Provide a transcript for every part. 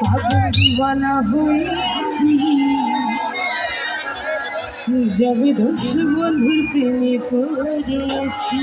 পাগল দিওয়ানা হয়েছি। নিজব দোষ বন্ধুর প্রেমে পড়েছি।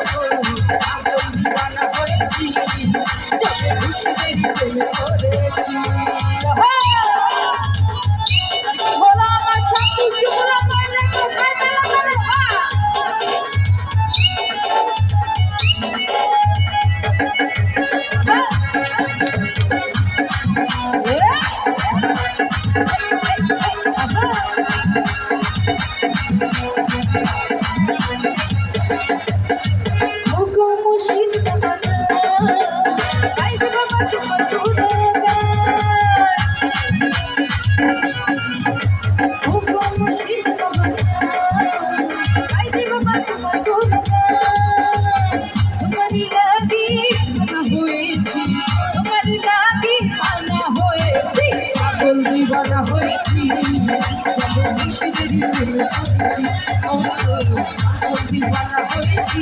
বড় হয়েছি বড় হয়েছি।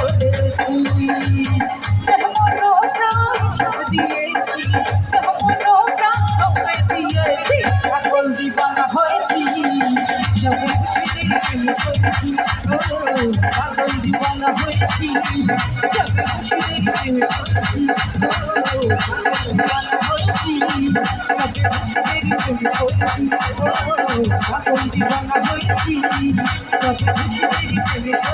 ওই দিওয়ানা হয়েছি সবকিছু দেখে দিওয়ানা হয়েছি সবকিছু দেখে ওই দিওয়ানা হয়েছি সবকিছু দেখে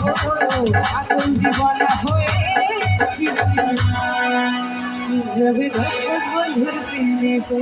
ও এখন দিওয়ানা হয়েছি जब बंधुर पीने को